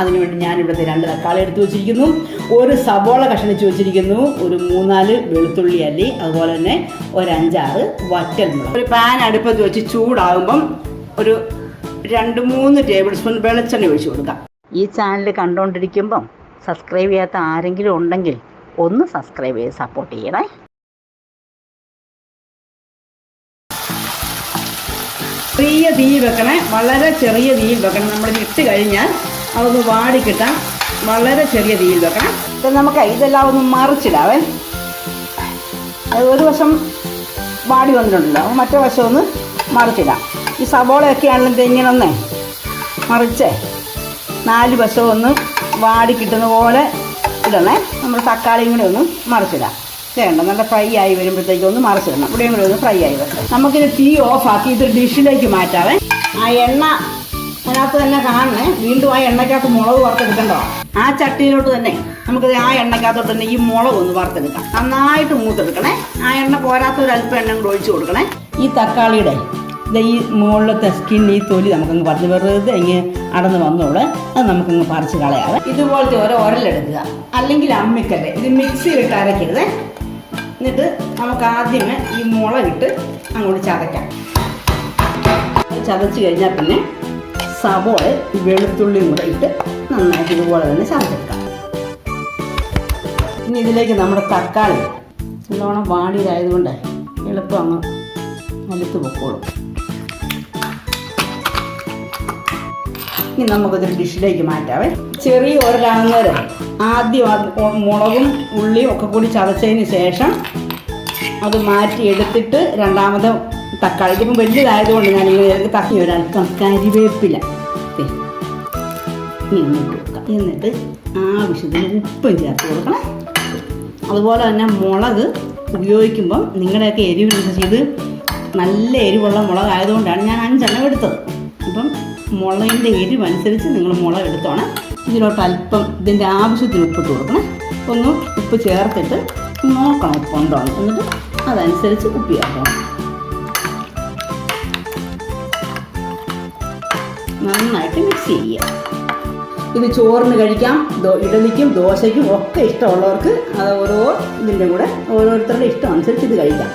അതിനുവേണ്ടി ഞാൻ ഇവിടുത്തെ രണ്ട് തക്കാളി എടുത്ത് വെച്ചിരിക്കുന്നു. ഒരു സബോള കഷണിച്ച് വെച്ചിരിക്കുന്നു. ഒരു മൂന്നാൽ വെളുത്തുള്ളി അല്ലി അതുപോലെ തന്നെ ഒരു അഞ്ചാറ് വറ്റൽമുളക്. ഒരു പാൻ അടുപ്പത്ത് വെച്ച് ചൂടാകുമ്പം ഒരു രണ്ട് മൂന്ന് ടേബിൾ സ്പൂൺ വെളിച്ചെണ്ണ ഒഴിച്ചു കൊടുക്കാം. ഈ ചാനൽ കണ്ടുകൊണ്ടിരിക്കുമ്പം സബ്സ്ക്രൈബ് ചെയ്യാത്ത ആരെങ്കിലും ഉണ്ടെങ്കിൽ ഒന്ന് സബ്സ്ക്രൈബ് ചെയ്ത് സപ്പോർട്ട് ചെയ്യണേ. ചെറിയ തീ വെക്കണേ വളരെ ചെറിയ തീ വെക്കണം. നമ്മൾ ഇട്ട് കഴിഞ്ഞാൽ അതൊന്ന് വാടി കിട്ടാൻ വളരെ ചെറിയ തീയിൽ വെക്കണം. ഇപ്പം നമുക്ക് ഇതെല്ലാം ഒന്ന് മറിച്ചിടാവേ. അത് ഒരു വശം വാടി വന്നിട്ടുണ്ടല്ലോ. മറ്റേ വശം ഒന്ന് മറിച്ചിടാം. ഈ സവോളയൊക്കെ ആണെങ്കിലും ഇങ്ങനെ ഒന്നേ മറിച്ചേ നാല് വശം ഒന്ന് വാടി കിട്ടുന്ന പോലെ ഇടണേ. നമ്മൾ തക്കാളിയും കൂടെ ഒന്ന് മറിച്ചിടാം. ചെയ്യണ്ട നല്ല ഫ്രൈ ആയി വരുമ്പോഴത്തേക്കും ഒന്ന് മറിച്ചിടണം. ഇവിടെയും ഒന്ന് ഫ്രൈ ആയി വരണം. നമുക്കിത് തീ ഓഫാക്കി ഇത് ഡിഷിലേക്ക് മാറ്റാവേ. ആ എണ്ണ അതിനകത്ത് തന്നെ കാണണേ. വീണ്ടും ആ എണ്ണയ്ക്കകത്ത് മുളക് വറുത്തെടുക്കണ്ടോ? ആ ചട്ടിയിലോട്ട് തന്നെ നമുക്ക് ആ എണ്ണയ്ക്കകത്തോട്ട് തന്നെ ഈ മുളക് ഒന്ന് വറുത്തെടുക്കാം. നന്നായിട്ട് മൂത്തെടുക്കണേ. ആ എണ്ണ പോരാത്ത ഒരു അല്പം എണ്ണ കൂടെ ഒഴിച്ചു കൊടുക്കണേ. ഈ തക്കാളിയുടെ ഈ മുകളിലത്തെ സ്കിൻ ഈ തൊലി നമുക്കങ്ങ് പറഞ്ഞ് വെറുതെ ഇങ്ങ് അടന്ന് വന്നോളെ. അത് നമുക്കങ്ങ് പറിച്ച് കളയാവേ. ഇതുപോലത്തെ ഓരോ ഉരലെടുക്കുക. അല്ലെങ്കിൽ അമ്മിക്കല്ലേ. ഇത് മിക്സിയിലിട്ട് അരയ്ക്കരുത്. എന്നിട്ട് നമുക്ക് ആദ്യമേ ഈ മുളകിട്ട് അങ്ങോട്ട് ചതയ്ക്കാം. ചതച്ച് കഴിഞ്ഞാൽ പിന്നെ സവോള വെളുത്തുള്ളിയും കൂടെ ഇട്ട് നന്നായിട്ട് ഇതുപോലെ തന്നെ ചതച്ചെടുക്കാം. ഇനി ഇതിലേക്ക് നമ്മുടെ തക്കാളി നല്ലോണം വാടിയതായതുകൊണ്ട് എളുപ്പം അങ്ങ് അലുത്ത് പൊക്കോളും. ഇനി നമുക്കിതൊരു ഡിഷിലേക്ക് മാറ്റാവേ. ചെറിയ ഒരാങ്ങേരം ആദ്യം മുളകും ഉള്ളിയും ഒക്കെ കൂടി ചതച്ചതിന് ശേഷം അത് മാറ്റി എടുത്തിട്ട് രണ്ടാമത് തക്കാളി ഇതിപ്പം വലിയതായതുകൊണ്ട് ഞാൻ ഇങ്ങനെ തക്കി ഒരൽപ്പം കരിവേപ്പില. കൊടുക്കാം. എന്നിട്ട് ആവശ്യത്തിന് ഉപ്പും ചേർത്ത് കൊടുക്കണം. അതുപോലെ തന്നെ മുളക് ഉപയോഗിക്കുമ്പോൾ നിങ്ങളുടെയൊക്കെ എരിവിനനുസരിച്ച് ചെയ്ത് നല്ല എരിവുള്ള മുളകായതുകൊണ്ടാണ് ഞാൻ അഞ്ചെണ്ണം എടുത്തത്. അപ്പം മുളകിന്റെ എരിവനുസരിച്ച് നിങ്ങൾ മുളക് എടുത്തോണം. ഇതിലോട്ട് അല്പം ഇതിന്റെ ആവശ്യത്തിന് ഉപ്പിട്ട് കൊടുക്കണം. ഒന്ന് ഉപ്പ് ചേർത്തിട്ട് നോക്കണം ഉപ്പുണ്ടോ എന്ന്. എന്നിട്ട് അതനുസരിച്ച് ഉപ്പ് ചേർക്കണം. നന്നായിട്ട് മിക്സ് ചെയ്യുക. ഇത് ചോറിന് കഴിക്കാം ഇഡലിക്കും ദോശയ്ക്കും ഒക്കെ ഇഷ്ടമുള്ളവർക്ക് അത് ഓരോ ഇതിന്റെ കൂടെ ഓരോരുത്തരുടെ ഇഷ്ടം അനുസരിച്ച് ഇത് കഴിക്കാം.